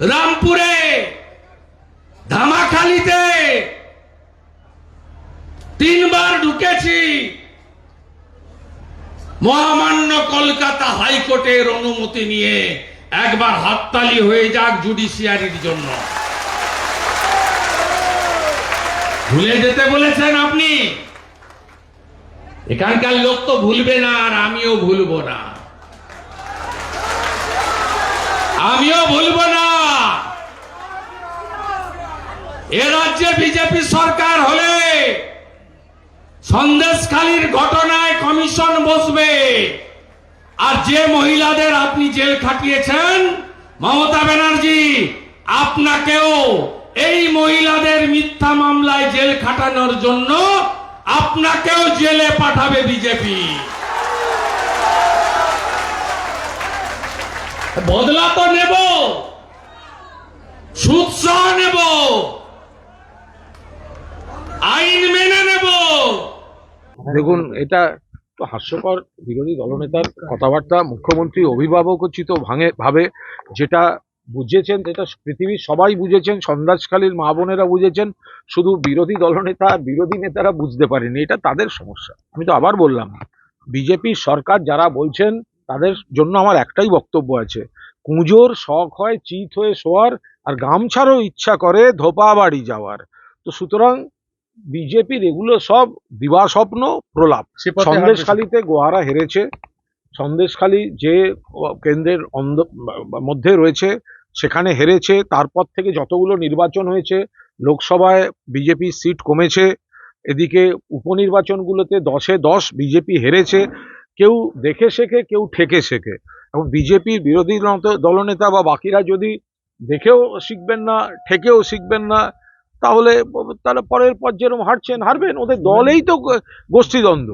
রামপুরে, ধামাখালিতে তিনবার ঢুকেছি। মহামান্য কলকাতা হাইকোর্টের অনুমতি নিয়ে একবার হাততালি হয়ে যাক জুডিশিয়ারির জন্য। ভুলে যেতে বলেছেন আপনি? এখানকার লোক তো ভুলবে না আর আমিও ভুলবো না আমিও ভুলবো না এ রাজ্যে বিজেপি সরকার হলে সন্দেশখালীর ঘটনায় কমিশন বসবে। আর যে মহিলাদের আপনি জেল খাটিয়েছেন, মমতা ব্যানার্জি, আপনাকেও এই মহিলাদের মিথ্যা মামলায় জেল খাটানোর জন্য আপনাকেও জেলে পাঠাবে বিজেপি। বদলা তো নেব। আইন মেনে নেব। দেখুন, এটা তো হাস্যকর বিরোধী দলনেতার কথাবার্তা। মুখ্যমন্ত্রী অভিভাবকোচিত ভাঙে, ভাবে। যেটা বুঝেছেন, যেটা পৃথিবীর সবাই বুঝেছেন সন্ন্যাসখালীর মা বোনেরা বুঝেছেন, শুধু বিরোধী দলনেতা, বিরোধী নেতারা বুঝতে পারেনি। এটা তাদের সমস্যা। আমি তো আবার বললাম, বিজেপির সরকার যারা বলছেন, তাদের জন্য আমার একটাই বক্তব্য আছে। কুঁজোর শখ হয়, চিত হয়ে শোয়ার, আর গামছারও ইচ্ছা করে ধোপা বাড়ি যাওয়ার। তো সুতরাং বিজেপির এগুলো সব দিবা স্বপ্ন প্রলাপ সন্দেশখালীতে গোহারা হেরেছে। সন্দেশখালী যে কেন্দ্রের অন্ধ মধ্যে রয়েছে সেখানে হেরেছে। তারপর থেকে যতগুলো নির্বাচন হয়েছে লোকসভায় বিজেপির সিট কমেছে। এদিকে উপনির্বাচনগুলোতে দশে দশ বিজেপি হেরেছে। কেউ দেখে শেখে কেউ ঠেকে শেখে। এবং বিজেপির বিরোধী দলনেতা বা বাকিরা যদি দেখেও শিখবেন না ঠেকেও শিখবেন না তাহলে তাহলে পরের পর যেরকম হারছেন হারবেন ওদের দলেই তো গোষ্ঠীদ্বন্দ্ব।